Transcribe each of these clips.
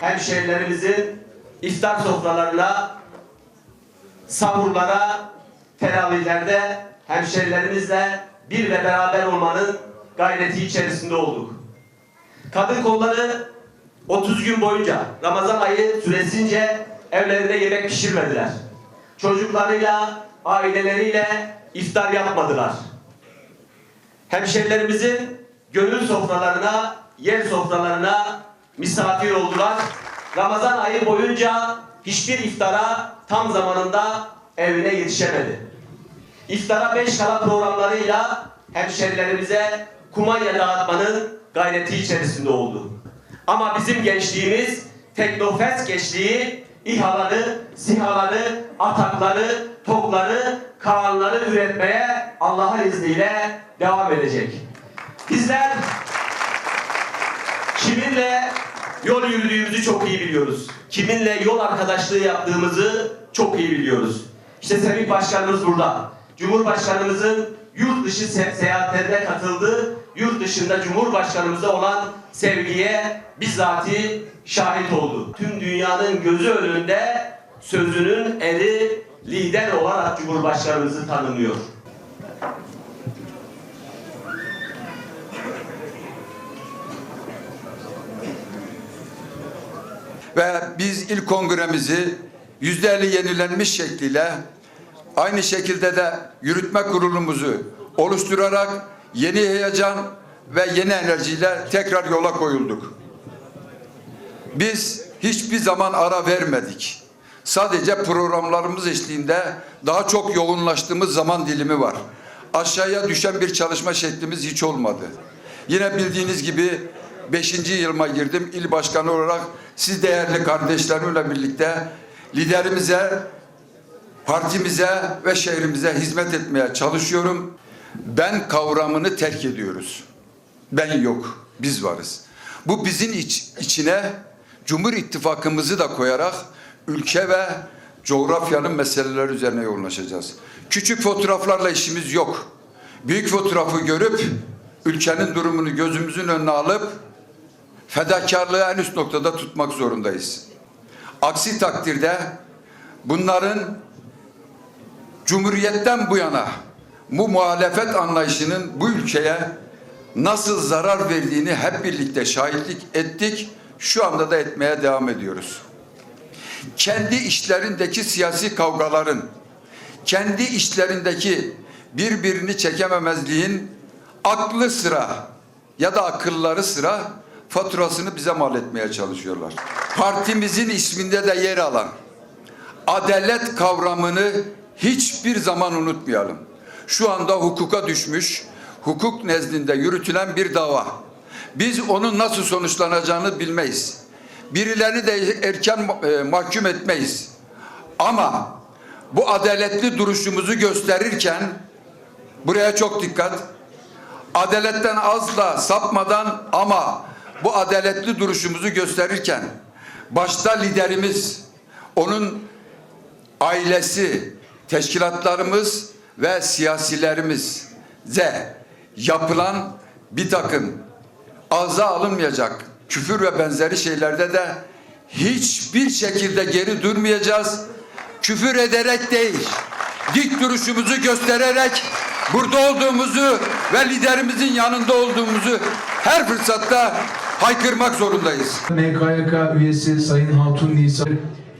hemşehrilerimizin iftar sofralarına, sahurlara, teravihlerde hemşehrilerimizle bir ve beraber olmanın gayreti içerisinde olduk. Kadın kolları 30 gün boyunca Ramazan ayı süresince evlerinde yemek pişirmediler. Çocuklarıyla, aileleriyle iftar yapmadılar. Hemşehrilerimizin gönül sofralarına, yer sofralarına misafir oldular. Ramazan ayı boyunca hiçbir iftara tam zamanında evine yetişemedi. İftara beş kala programlarıyla hemşerilerimize kumanya dağıtmanın gayreti içerisinde oldu. Ama bizim gençliğimiz teknofest gençliği İHA'ları, SİHA'ları, atakları, topları, Kaanları üretmeye Allah'ın izniyle devam edecek. Bizler kiminle yol yürüdüğümüzü çok iyi biliyoruz. Kiminle yol arkadaşlığı yaptığımızı çok iyi biliyoruz. İşte Semih Başkanımız burada. Cumhurbaşkanımızın yurt dışı se- seyahatlerine katıldığı, yurt dışında Cumhurbaşkanımıza olan sevgiye bizzati şahit oldu. Tüm dünyanın gözü önünde sözünün eri lider olarak Cumhurbaşkanımızı tanımlıyor. Ve biz ilk kongremizi yüzde yenilenmiş şekliyle aynı şekilde de yürütme kurulumuzu oluşturarak yeni heyecan ve yeni enerjiyle tekrar yola koyulduk. Biz hiçbir zaman ara vermedik. Sadece programlarımız eşliğinde daha çok yoğunlaştığımız zaman dilimi var. Aşağıya düşen bir çalışma şeklimiz hiç olmadı. Yine bildiğiniz gibi 5. yılıma girdim. İl başkanı olarak siz değerli kardeşlerimle birlikte liderimize, partimize ve şehrimize hizmet etmeye çalışıyorum. Ben kavramını terk ediyoruz. Ben yok, biz varız. Bu bizim iç, içine Cumhur İttifakımızı da koyarak ülke ve coğrafyanın meseleleri üzerine yoğunlaşacağız. Küçük fotoğraflarla işimiz yok. Büyük fotoğrafı görüp ülkenin durumunu gözümüzün önüne alıp fedakarlığı en üst noktada tutmak zorundayız. Aksi takdirde bunların Cumhuriyetten bu yana bu muhalefet anlayışının bu ülkeye nasıl zarar verdiğini hep birlikte şahitlik ettik. Şu anda da etmeye devam ediyoruz. Kendi işlerindeki siyasi kavgaların, kendi işlerindeki birbirini çekememezliğin aklı sıra ya da akılları sıra faturasını bize mal etmeye çalışıyorlar. Partimizin isminde de yer alan adalet kavramını hiçbir zaman unutmayalım. Şu anda hukuka düşmüş, hukuk nezdinde yürütülen bir dava. Biz onun nasıl sonuçlanacağını bilmeyiz. Birilerini de erken e, mahkum etmeyiz. Ama bu adaletli duruşumuzu gösterirken buraya çok dikkat. Adaletten azla sapmadan ama bu adaletli duruşumuzu gösterirken başta liderimiz, onun ailesi, teşkilatlarımız ve siyasilerimize yapılan bir takım ağza alınmayacak küfür ve benzeri şeylerde de hiçbir şekilde geri durmayacağız. Küfür ederek değil, dik duruşumuzu göstererek burada olduğumuzu ve liderimizin yanında olduğumuzu her fırsatta haykırmak zorundayız. MKYK üyesi Sayın Hatun Nisa,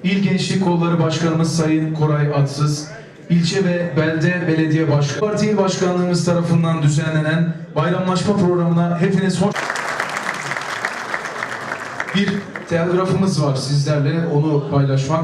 İl Gençlik Kolları Başkanımız Sayın Koray Atsız, ilçe ve belde belediye başkanı, Parti Başkanlığımız tarafından düzenlenen bayramlaşma programına hepiniz hoş Bir telgrafımız var sizlerle onu paylaşmak